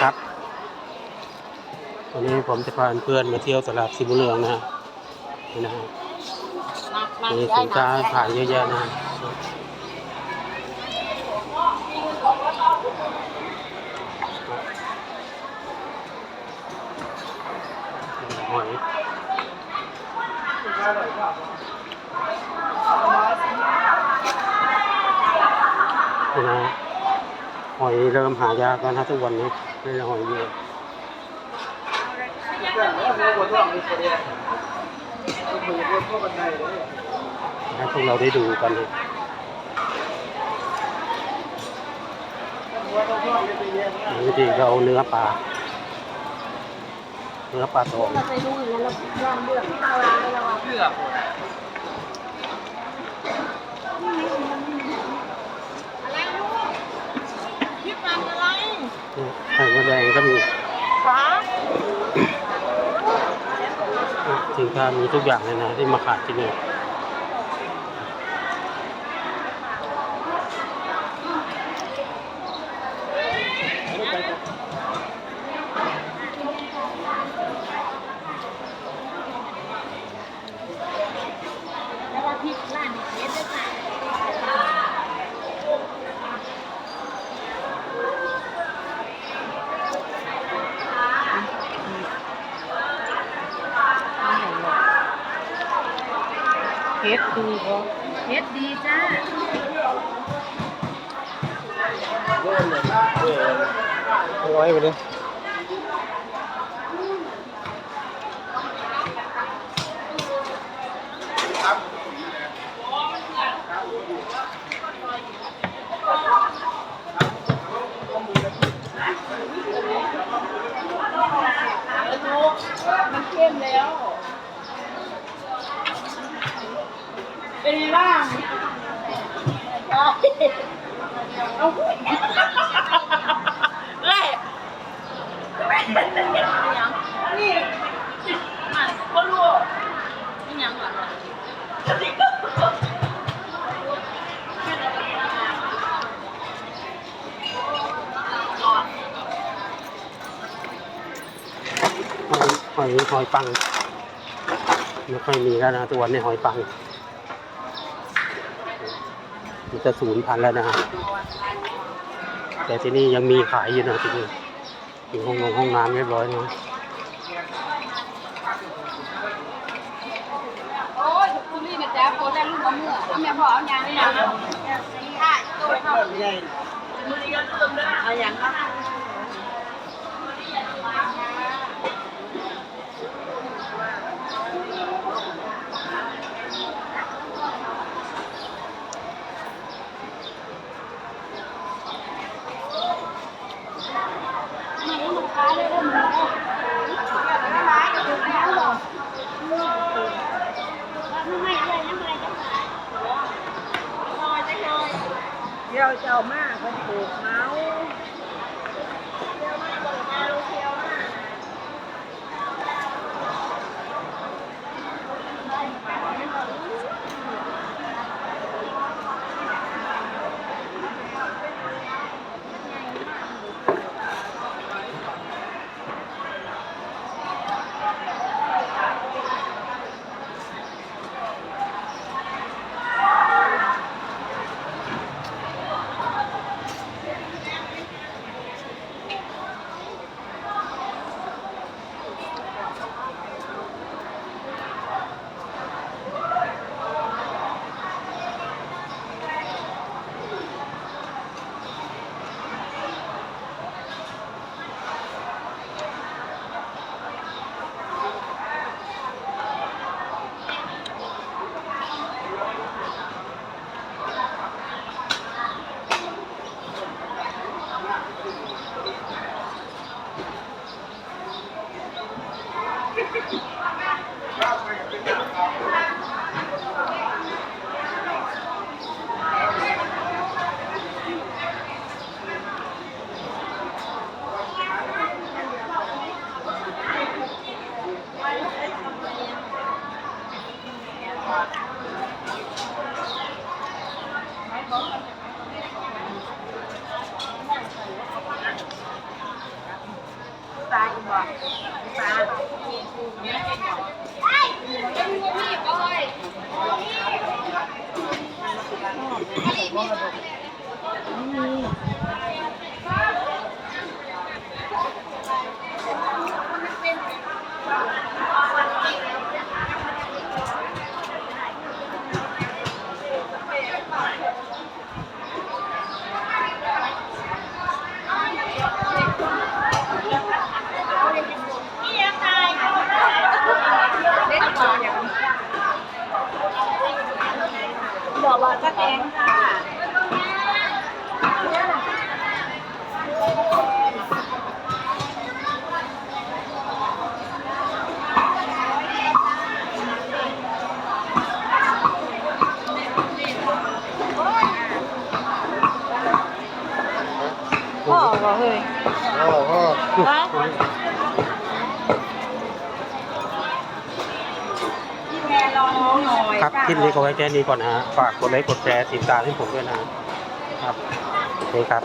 ครับ วันนี้ผมจะพาเพื่อนมาเที่ยวตลาดสิบุญเรืองนะฮะนี่นะฮะมีสินค้าขายเยอะแยะนะฮะหอยนี่นะฮะหอยเริ่มหายากแล้วนะทุกวันนี้ ไม่ได้หอยเยอะให้พวกเราได้ดูกันเลยวิธีเราเอาเนื้อปลาเนื้อปลาตองเราไปดูอย่างนั้นเราลองเลือกที่เราเราเอาเลือก อะไรลูกพี่ฟังอะไร ไข่มดแดงก็มีฟ้าสินค้ามีทุกอย่างเลยนะที่มาขายที่นี่ แล้วว่าพี่ร้านนี้เด็ดด้วยค่ะ เฮ็ดดีบ่เฮ็ดดีจ้าร้อยไปเลย มันเข้มแล้ว เป็นไงบ้างเอาเอาไล่นี่มันก็รู้นี่ยังหรอหอยหอยปังไม่ค่อยมีแล้วนะตัวนี้หอยปัง มันจะศูนย์พันแล้วนะฮะแต่ที่นี่ยังมีขายอยู่นะที่นี่อยู่ห้องนงห้องน้ำเรียบร้อยนะโอ้ยคุณนี่นะจ๊ะโคได้ลูกมะม่วงเอาแม่พ่อเอายางนี่นะนี่ค่ะตัวเขามือนี้ก็เอายางก็ ไม่ได้มาค้าเลยว่าหมูไม่ร้ายกับถูกแล้วหรอกไม่ไม่อะไรนะอะไรจะขายลอยไปเลย เดี๋ยวเจ้ามากก็ถูกมา ดอกบานก็แกงค่ะพ่อบอกเฮ้ยโอ้โห พี่แม่รอน้องหน่อย ครับคลิปนี้ก็ไว้แค่นี้ก่อนนะฮะฝากกดไลค์กดแชร์ติดตามให้ผมด้วยนะครับโอเคครับ